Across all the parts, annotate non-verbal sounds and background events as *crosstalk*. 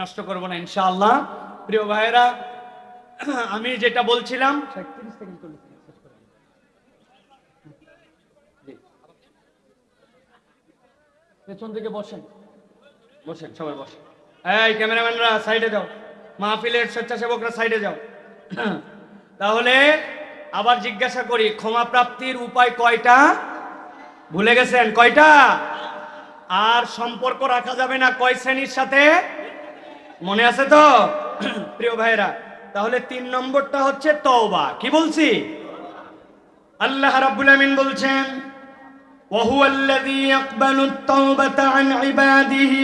নষ্ট করব না ইনশাআল্লাহ। প্রিয় ভাইরা আমি যেটা বলছিলাম পেছন থেকে বসেন। বসেন সবাই বসেন। এই ক্যামেরাম্যানরা সাইডে যাও। মাহফিলের স্বেচ্ছাসেবকরা সাইডে যাও। তাহলে আবার জিজ্ঞাসা করি ক্ষমা প্রাপ্তির উপায় কয়টা? ভুলে গেছেন কয়টা? আর সম্পর্ক রাখা যাবে না কয় শ্রেণির সাথে? মনে আছে তো *clears throat* প্রিয় ভাইরা তাহলে তিন নম্বরটা হচ্ছে তওবা কি বলছি আল্লাহ রাব্বুল আমিন বলছেন وهو الذي يقبل التوبة عن عباده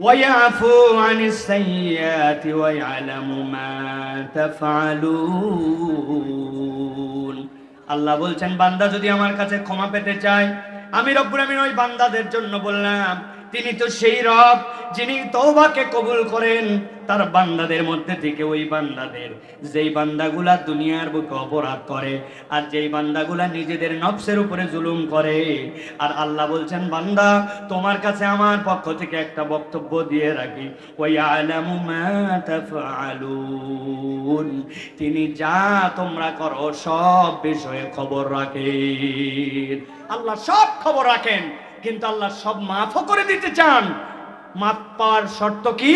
ويعفو عن السيئات ويعلم ما تفعلون আল্লাহ বলছেন বান্দা যদি আমার কাছে ক্ষমা পেতে চায় আমি রব্বুল আমিন ওই বান্দাদের জন্য বললাম তিনি তো সেই রব যিনি তওবাকে কবুল করেন। তার বান্দাদের মধ্যে থেকে ওই বান্দাদের, যেই বান্দাগুলা দুনিয়ার বুকে অপরাধ করে আর যেই বান্দাগুলা নিজেদের নফসের উপরে জুলুম করে। আর আল্লাহ বলছেন, বান্দা, তোমার কাছে আমার পক্ষ থেকে একটা বক্তব্য দিয়ে রাখি। ওই আলামু তাফআলুন। তিনি যা তোমরা করো সব বিষয়ে খবর রাখেন। আল্লাহ সব খবর রাখেন। কিন্তু আল্লাহ সব মাফও করে দিতে চান। মাফ পাওয়ার শর্ত কি?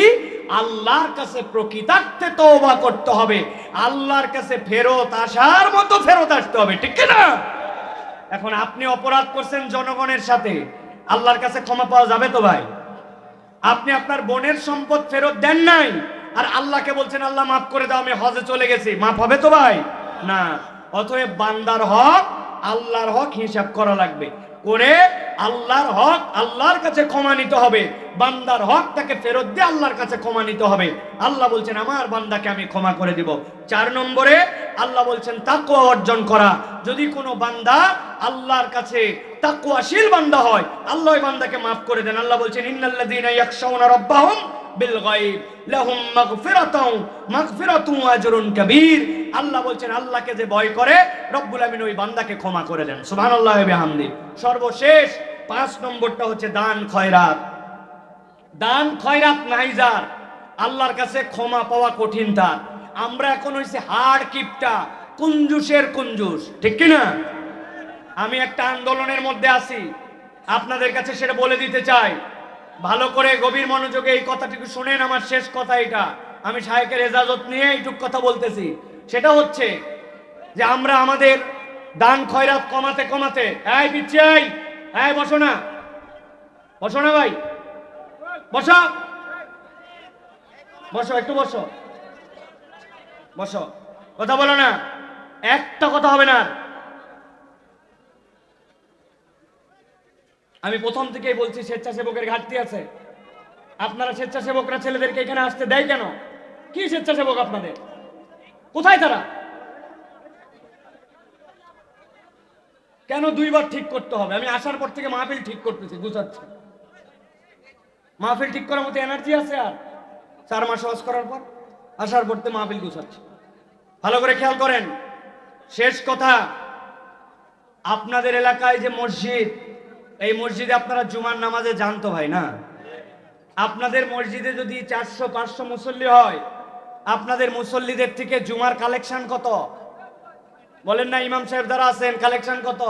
আল্লাহর কাছে প্রকৃতার্থে তওবা করতে হবে। আল্লাহর কাছে ফেরত আসার মতো ফেরত আসতে হবে, ঠিক না এখন আপনি অপরাধ করছেন জনগণের সাথে। আল্লাহর কাছে ক্ষমা পাওয়া যাবে তো ভাই? আপনি আপনার বোনের সম্পদ ফেরত দেন নাই, আর আল্লাহকে বলছেন, আল্লাহ, মাফ করে দাও, আমি হজে চলে গেছি। মাফ হবে তো ভাই? না। অতএব বান্দার হক, আল্লাহর হক হিসাব করা লাগবে। করে আল্লাহর হক আল্লাহর কাছে ক্ষমা নিতে হবে। বান্দার হক তাকে ফেরত দিয়ে আল্লাহর কাছে ক্ষমা নিতে হবে। আল্লাহ বলছেন, আমার বান্দাকে আমি ক্ষমা করে দিব। চার নম্বরে আল্লাহ বলছেন তাকুয়া অর্জন করা। যদি কোনো বান্দা আল্লাহর কাছে তাকুয়াশীল বান্দা হয়, আল্লাহ বান্দাকে মাফ করে দেন। আল্লাহ বলছেন, ইন্নাল্লাযীনা ইয়াখশাউনা রাব্বাহুম বিল গায়ব লাহুম মাগফিরাতুন ওয়া আজরুন কাবীর। আল্লাহ বলছেন, আল্লাহকে যে ভয় করে, রব্বুল আমিন ওই বান্দাকে ক্ষমা করে দেন। সুবহানাল্লাহি বিহামদি। সর্বশেষ পাঁচ নম্বরটা হচ্ছে দান খয়রাত। দান খয়রাত নাইজার আল্লাহর কাছে ক্ষমা পাওয়া কঠিন তার। আমরা এখন হইছে হাড় কিপটা, কুঞ্জুসের কুঞ্জুস, ঠিক কি না? আমি একটা আন্দোলনের মধ্যে আছি। আপনাদের কাছে সেটা বলে দিতে চাই। ভালো করে গভীর মনোযোগে এই কথাটুকু শুনেন, আমার শেষ কথা এটা। আমি সাহেকের এজাজত নিয়ে এইটুক কথা বলতেছি। সেটা হচ্ছে যে আমরা আমাদের দান খয়রাত কমাতে কমাতে, এই পিচ্ছি, এই এই, বসো না। বসো না ভাই। বসো। বসো, একটু বসো। বসো। কথা বলো না। একটা কথা হবে না আমি প্রথম থেকেই বলছি, স্বেচ্ছাসেবকের ঘাটতি আছে। আপনারা স্বেচ্ছাসেবকরা ছেলেদেরকে এখানে আসতে দেয় কেন? কি স্বেচ্ছাসেবক আপনাদের? কোথায় তারা? কেন দুইবার ঠিক করতে হবে? আমি আসার পর থেকে মাহফিল ঠিক করতেছি, বুঝাচ্ছি। মাহফিল ঠিক করার মতো এনার্জি আছে আর? চার মাস হজ করার পর আসার পর থেকে মাহফিল গুছাচ্ছে। ভালো করে খেয়াল করেন, শেষ কথা, আপনাদের এলাকায় যে মসজিদ এই মসজিদে আপনারা জুমার নামাজে জানতো ভাই না? আপনাদের মসজিদে যদি চারশো, পাঁচশো মুসল্লি হয়, আপনাদের মুসল্লিদের থেকে জুমার কালেকশন কত? বলেন না, ইমাম সাহেব দ্বারা আছেন, কালেকশন কত?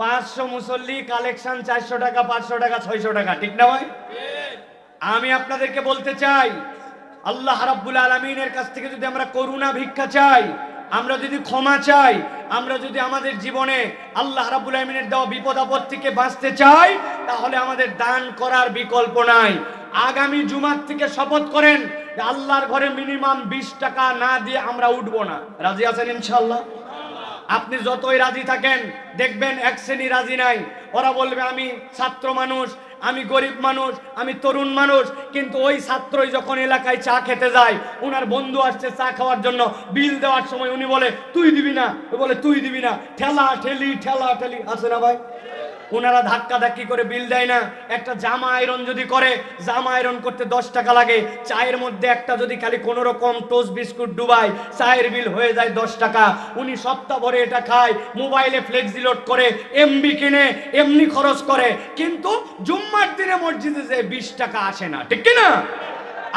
পাঁচশো মুসল্লি, কালেকশন চারশো টাকা, পাঁচশো টাকা, ছয়শো টাকা, ঠিক না ভাই? আমি আপনাদেরকে বলতে চাই, আল্লাহ রাব্বুল আলমিনের কাছ থেকে যদি আমরা করুণা ভিক্ষা চাই আমরা যদি ক্ষমা চাই, আমরা যদি আমাদের জীবনে আল্লাহ রাব্বুল আলমিনের দেওয়া বিপদ আপদ থেকে বাঁচতে চাই, তাহলে আমাদের দান করার বিকল্প নাই। আগামী জুমার থেকে শপথ করেন যে আল্লাহর ঘরে মিনিমাম বিশ টাকা না দিয়ে আমরা উঠবো না। রাজি আছেন ইনশাল্লাহ আপনি যতই রাজি থাকেন, দেখবেন এক শ্রেণি রাজি নাই। ওরা বলবে, আমি ছাত্র মানুষ আমি গরিব মানুষ, আমি তরুণ মানুষ, কিন্তু ওই ছাত্রই যখন এলাকায় চা খেতে যায় ওনার বন্ধু আসছে চা খাওয়ার জন্য, বিল দেওয়ার সময় উনি বলে, তুই দিবি না। বলে, তুই দিবি না। ঠেলা, ঠেলি ঠেলা, ঠেলি। আছে না ভাই? ওনারা ধাক্কা ধাক্কি করে বিল দেয় না। একটা জামা আয়রন যদি করে, জামা আয়রন করতে দশ টাকা লাগে। চায়ের মধ্যে একটা যদি খালি কোনো রকম টোস্ট বিস্কুট ডুবাই চায়ের বিল হয়ে যায় দশ টাকা। উনি সপ্তাহ ভরে এটা খায়, মোবাইলে ফ্লেক্সি লোড করে, এমবি কিনে, এমনি খরচ করে। কিন্তু জুম্মার দিনে মসজিদে যে বিশ টাকা আসে না। ঠিক কি না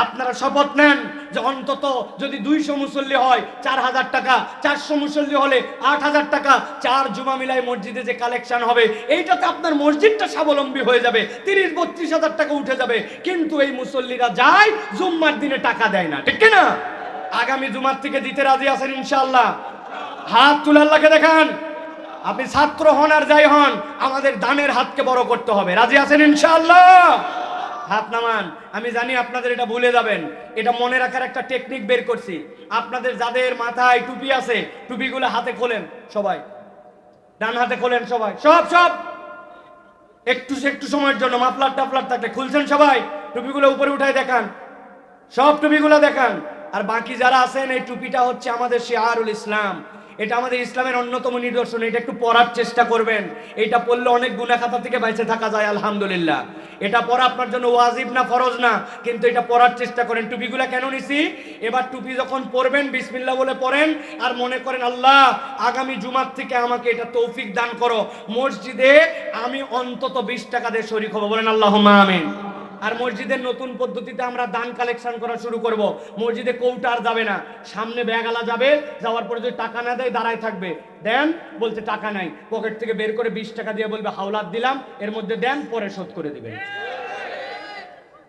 আপনারা শপথ নেন যে অন্তত যদি দুইশো মুসল্লি হয়, চার হাজার টাকা। চারশো মুসল্লি হলে আট হাজার টাকা। চার জুমা মিলাই মসজিদে যে কালেকশন হবে, এইটাতে আপনার মসজিদটা স্বাবলম্বী হয়ে যাবে। তিরিশ, বত্রিশ হাজার টাকা উঠে যাবে। কিন্তু এই মুসল্লিরা যায়, জুম্মার দিনে টাকা দেয় না। ঠিক না আগামী জুমার থেকে দিতে রাজি আছেন ইনশাল্লাহ হাত তুলে দেখান। আপনি ছাত্র হন আর যাই হন, আমাদের দানের হাতকে বড় করতে হবে। রাজি আছেন ইনশাআল্লাহ? হাত নামান, আমি জানি আপনাদের এটা ভুলে যাবেন। এটা মনে রাখার একটা টেকনিক বের করছি। আপনাদের যাদের মাথায় টুপি আছে, টুপিগুলো হাতে খোলেন সবাই। ডান হাতে খোলেন সবাই। সব সব! একটু একটু সময়ের জন্য মাফলার টাফলার থাকলে খুলছেন সবাই। টুপিগুলো উপরে উঠায় দেখান। সব টুপিগুলো দেখান। আর বাকি যারা আছেন, এই টুপিটা হচ্ছে আমাদের শিয়ারুল ইসলাম। এটা আমাদের ইসলামের অন্যতম নিদর্শন, এটা একটু পড়ার চেষ্টা করবেন। এটা পড়লে অনেক গুণা খাতা থেকে বেঁচে থাকা যায়, আলহামদুলিল্লাহ। এটা পড়া আপনার জন্য ওয়াজিব না, ফরজ না, কিন্তু এটা পড়ার চেষ্টা করেন। টুপিগুলা কেন নিছি? এবার টুপি যখন পরবেন, বিসমিল্লাহ বলে পড়েন, আর মনে করেন, আল্লাহ, আগামী জুমার থেকে আমাকে এটা তৌফিক দান করো। মসজিদে আমি অন্তত বিশ টাকা দিয়ে শরিক হব। বলেন আল্লাহ আমিন। আর মসজিদের নতুন পদ্ধতিতে আমরা দান কালেকশন করা শুরু করব। মসজিদে কৌটার যাবে না, সামনে ব্যাগালা যাবে, যাওয়ার পরে যদি টাকা না দেয় দাঁড়ায় থাকবে। দেন বলছে টাকা নাই, পকেট থেকে বের করে বিশ টাকা দিয়ে বলবে হাওলাত দিলাম, এর মধ্যে দেন, পরে শোধ করে দিবেন।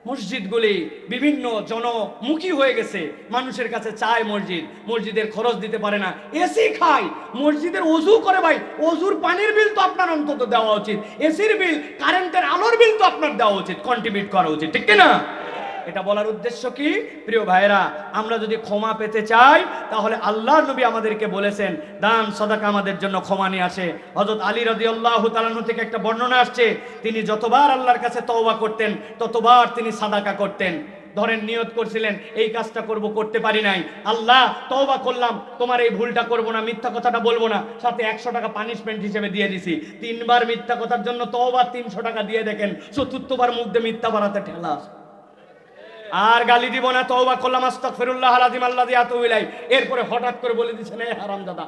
মসজিদগুলি বিভিন্ন জনমুখী হয়ে গেছে। মানুষের কাছে চায় মসজিদ। মসজিদের খরচ দিতে পারে না। এসি খায় মসজিদের অজু করে ভাই। অজুর পানির বিল তো আপনার অন্তত দেওয়া উচিত। এসির বিল, কারেন্টের আলোর বিল তো আপনার দেওয়া উচিত। কন্ট্রিবিউট করা উচিত। ঠিক না এটা বলার উদ্দেশ্য কি? প্রিয় ভাইরা আমরা যদি ক্ষমা পেতে চাই, তাহলে আল্লাহ নবী আমাদেরকে বলেছেন, দান, সদাকা আমাদের জন্য ক্ষমা নিয়ে আসে। হজরত আলী রদি আল্লাহ থেকে একটা বর্ণনা আসছে, তিনি যতবার আল্লাহর কাছে তওবা করতেন, ততবার তিনি সাদাকা করতেন। ধরেন নিয়ত করছিলেন, এই কাজটা করব, করতে পারি নাই। আল্লাহ, তওবা করলাম, তোমার এই ভুলটা করব না, মিথ্যা কথাটা বলব না। সাথে একশো টাকা পানিশমেন্ট হিসেবে দিয়ে দিছি। তিনবার মিথ্যা কথার জন্য তওবা তিনশো টাকা দিয়ে দেখেন, চতুর্থবার মুখ দিয়ে মিথ্যা বাড়াতে ঠেলা। আর গালি দিব না, তওবা করলাম, আস্তাগফিরুল্লাহ আলাযিম আল্লাযী আতু ইলাই এরপরে হঠাৎ করে বলে দিছে, না হারাম হারামজাদা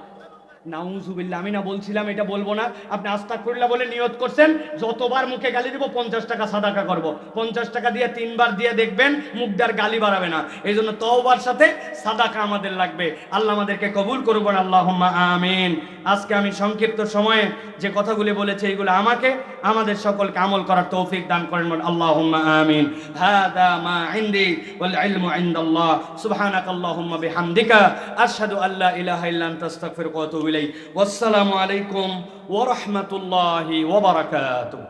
নাউজুবিল্লাহ, আমি না বলছিলাম, এটা বলব না। আপনি আস্তাগফিরুল্লাহ বলে নিয়ত করছেন, যতবার মুখে গালি দিব, পঞ্চাশ টাকা সাদাকা করব। পঞ্চাশ টাকা দিয়ে তিনবার দিয়ে দেখবেন মুখ দিয়ে আর গালি বাড়াবে না। এই জন্য তওবার সাথে সাদাকা আমাদের লাগবে। আল্লাহ আমাদেরকে কবুল করবেন আল্লাহুম্মা আমিন। আজকে আমি সংক্ষিপ্ত সময়ে যে কথাগুলি বলেছি, এইগুলো আমাকে, আমাদের সকলকে আমল করার তৌফিক দান করেন আল্লাহুম্মা আমিন। হাদা মা ইনদি ওয়াল ইলমু ইনদাল্লাহ। সুবহানাকাল্লাহুম্মা বিহামদিকা। আশহাদু আল্লা ইলাহা ইল্লা আনতা, আস্তাগফিরুকা ওয়া আতুবু ইলাইক ওয়াসসালামু আলাইকুম ওয়া রাহমাতুল্লাহি ওয়া বারাকাতুহু।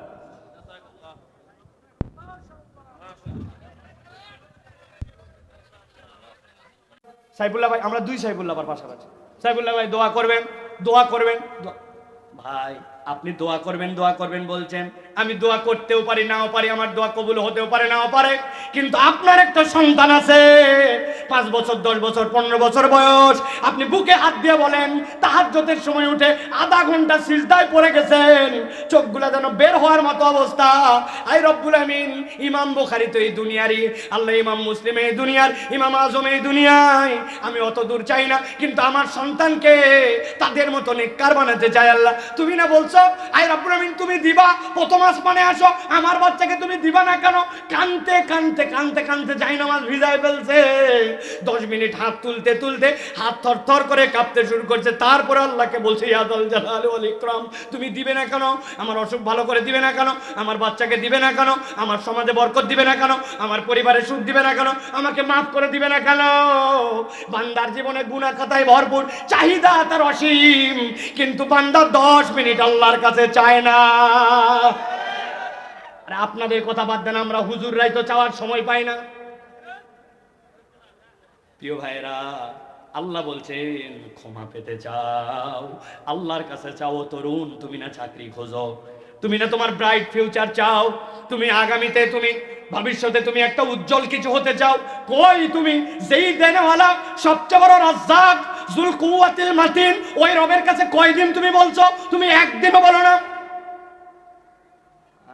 সাইফুল্লাহ ভাই, আমরা দুই সাইফুল্লাহ পাশাপাশি। সাইফুল্লাহ ভাই, দোয়া করবেন দোয়া করবেন, দোয়া- ভাই, আপনি দোয়া করবেন দোয়া করবেন বলছেন। আমি দোয়া করতেও পারি, নাও পারি, আমার দোয়া কবুল হতেও পারে, নাও পারে। কিন্তু আপনার একটা সন্তান আছে, পাঁচ বছর, দশ বছর, পনেরো বছর বয়স। আপনি বুকে হাত দিয়ে বলেন তাহাজ্জতের সময় উঠে আধা ঘণ্টা সিজদায় পড়ে গেছেন। চোখগুলা যেন বের হওয়ার মতো অবস্থা। আই রব্বুল আমিন, ইমাম বুখারি তো এই দুনিয়ারই। আল্লাহ ইমাম মুসলিম এই দুনিয়ার, ইমাম আজম এই দুনিয়ায়। আমি অত দূর চাই না, কিন্তু আমার সন্তানকে তাদের মতো নেককার বানাতে চাই আল্লাহ। তুমি না বলছো আই রব্বুল আমিন তুমি দিবা, প্রথম আসমানে আসো, আমার বাচ্চাকে তুমি দিবা না কেন? কানতে কানতে কানতে কানতে যাই নামাজ ভিজায় ফেলছে। দশ মিনিট হাত তুলতে তুলতে হাত থর থর করে কাঁপতে শুরু করছে। তারপরে আল্লাহকে বলছে ইয়াদল জালাল ওয়াল ইকরাম, তুমি দিবে না কেন? আমার অসুখ ভালো করে দিবে না কেন? আমার বাচ্চাকে দিবে না কেন? আমার সমাজে বরকত দিবে না কেন? আমার পরিবারে সুখ দিবে না কেন? আমাকে মাফ করে দিবে না কেন? বান্দার জীবনে গুণা খাতায় ভরপুর চাহিদা তার অসীম, কিন্তু বান্দা দশ মিনিট আল্লাহর কাছে চায় না। আরে আপনাদের কথা বাদ দেন, আমরা হুজুররাই তো চাওয়ার সময় পাই না। প্রিয় ভাইরা আল্লাহ বলছেন, ক্ষমা পেতে চাও। আল্লাহর কাছে চাও, তরুণ, তুমি না চাকরি খোঁজো। তুমি না তোমার ব্রাইট ফিউচার চাও। তুমি আগামীতে, তুমি ভবিষ্যতে, তুমি একটা উজ্জ্বল কিছু হতে চাও। কই তুমি? যেই দেনেওয়ালা, সবচেয়ে বড় রাজ্জাক জুল কুয়াতিল মাতিন, ওই রবের কাছে কয়দিন তুমি বলছো? তুমি একদিনও বলো না।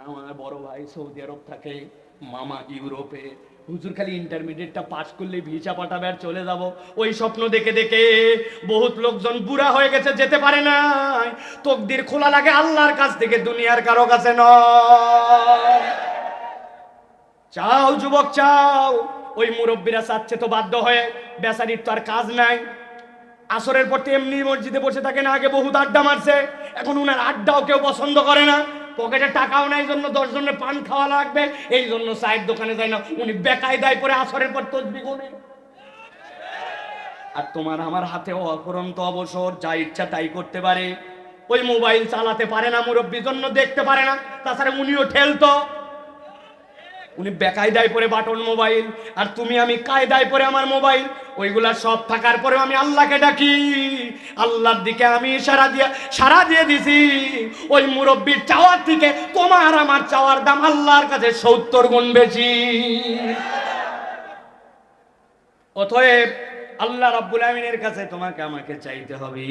আমার বড় ভাই সৌদি আরব থাকে, মামা ইউরোপে। হুজুর খালি ইন্টারমিডিয়েটটা পাস করলে ভিসা পাঠাবে আর চলে যাব। ওই স্বপ্ন দেখে দেখে বহুত লোকজন বুড়া হয়ে গেছে, যেতে পারে না তকদির খোলা লাগে আল্লাহর কাছ থেকে, দুনিয়ার কারও কাছে নয়। চাও, যুবক, চাও। ওই মুরব্বীরা চাচ্ছে তো বাধ্য হয়ে, বেচারির তো আর কাজ নাই। আসরের পর এমনি মসজিদে বসে থাকে না আগে বহুত আড্ডা মারছে। এখন উনার আড্ডাও কেউ পছন্দ করে না। পকেটে টাকাও নাই জন্য দশ জনের পান খাওয়া লাগবে। এই জন্য চায়ের দোকানে যায় না। উনি বেকায় বেকায়দায় পরে আসরের পর তসবি গুনে। আর তোমার আমার হাতে অপরন্ত অবসর, যা ইচ্ছা তাই করতে পারে। ওই মোবাইল চালাতে পারে না মুরব্বীর জন্য দেখতে পারে না। তাছাড়া উনিও ঠেলতো। উনি বেকায়দায় পরে বাটন মোবাইল, আর তুমি আমি কায়দায় পরে আমার মোবাইল। ওইগুলা সব থাকার পরেও আমি আল্লাহকে ডাকি। আল্লাহর দিকে আমি সারা দিয়ে সারা দিয়ে দিছি। ওই মুরব্বীর চাওয়ার থেকে তোমার আমার চাওয়ার দাম আল্লাহর কাছে সত্তর গুণ বেশি। অতএব আল্লাহ রাব্বুল আমিনের কাছে তোমাকে আমাকে চাইতে হবে।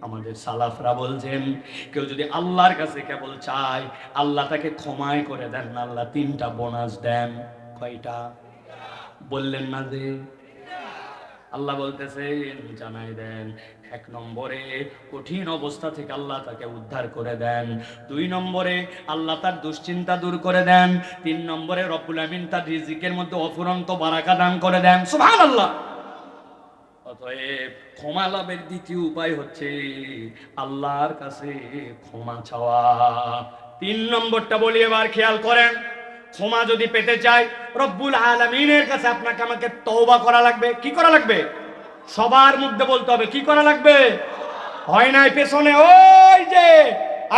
আমাদের সালাফরা বলছেন, কেউ যদি আল্লাহর কাছে কেবল চায়, আল্লাহ তাকে ক্ষমায় করে দেন না আল্লাহ তিনটা বোনাস দেন। কয়টা? বললেন না যে। আল্লাহ বলতেছেন, জানাই দেন, এক নম্বরে কঠিন অবস্থা থেকে আল্লাহ তাকে উদ্ধার করে দেন, দুই নম্বরে আল্লাহ তার দুশ্চিন্তা দূর করে দেন, তিন নম্বরে রব্বুল আমিন তার রিজিকের মধ্যে অফুরন্ত বারাকা দান করে দেন। সুবহানাল্লাহ! অতএব ক্ষমা লাভের দ্বিতীয় উপায় হচ্ছে আল্লাহর কাছে ক্ষমা চাওয়া। তিন নম্বরটা বলি এবার খেয়াল করেন। ক্ষমা যদি পেতে চাই, রব্বুল আলমিনের কাছে আপনাকে আমাকে তওবা করা লাগবে। কি করা লাগবে? সবার মধ্যে বলতে হবে, কি করা লাগবে? হয় নাই পেছনে? ওই যে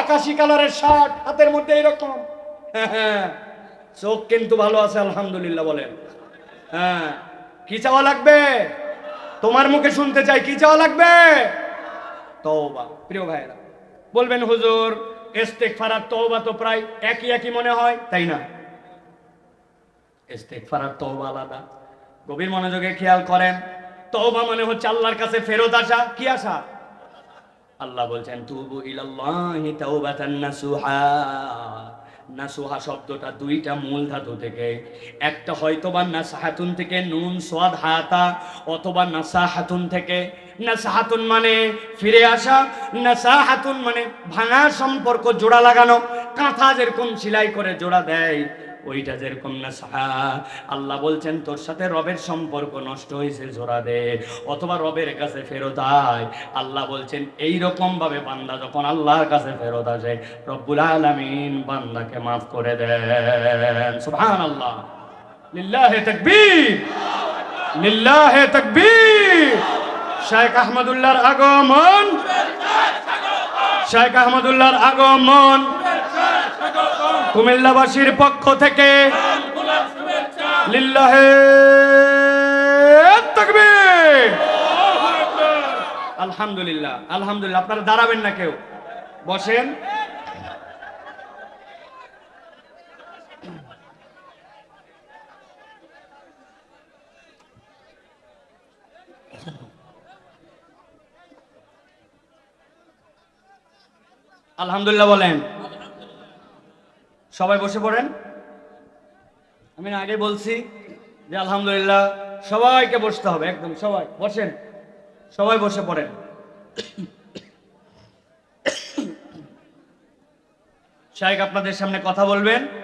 আকাশি কালারের শার্ট, হাতের মধ্যে এরকম। চোখ কিন্তু ভালো আছে, আলহামদুলিল্লাহ বলেন। হ্যাঁ কি চাওয়া লাগবে? তোমার মুখে শুনতে চাই কি চাওয়া লাগবে? তওবা। প্রিয় ভাইরা বলবেন হুজুর ইস্তেগফার আর তওবা তো প্রায় একই একই মনে হয়। তাই না? ইস্তেগফার আর তওবা আলাদা। গভীর মনোযোগে খেয়াল করেন তওবা মানে হচ্ছে আল্লাহর কাছে ফেরত আসা। কি আসা আল্লাহ বলছেন তুবু ইলাল্লাহি তাওবাতান নাসুহা। নাসুহা শব্দটা, দুইটা মূল ধাতু থেকে। একটা হয়তোবা নাসাহাতুন থেকে নুন, সোয়াদ হাতা, অথবা নাসাহাতুন থেকে। নাসাহাতুন মানে ফিরে আসা, নাসাহাতুন মানে ভাঙা সম্পর্ক, জোড়া লাগানো। কাঁথা যেরকম সেলাই করে জোড়া দেয় ওইটা যেরকম না সাহা আল্লাহ বলছেন, তোর সাথে রবের সম্পর্ক নষ্ট হয়েছে জোড়া দে, অথবা রবের কাছে ফেরত আয়। আল্লাহ বলছেন এই রকম ভাবে বান্দা যখন আল্লাহর কাছে ফেরত আসে, রব্বুল আলামিন বান্দাকে মাফ করে দেন। সুবহানাল্লাহ। লিল্লাহে তাকবীর। লিল্লাহে তাকবীর। শেখ আহমদুল্লাহর আগমন। শেখ আহমদুল্লাহর আগমন। কুমিল্লাবাসীর পক্ষ থেকে লিল্লাহে আলহামদুলিল্লাহ আলহামদুলিল্লাহ। আপনারা দাঁড়াবেন না কেউ। বসেন। আলহামদুলিল্লাহ বলেন। সবাই বসে পড়েন। আমি আগে বলছি যে আলহামদুলিল্লাহ সবাইকে বসতে হবে, একদম সবাই বসেন। সবাই বসে পড়েন। *coughs* শাহেক আপনাদের সামনে কথা বলবেন।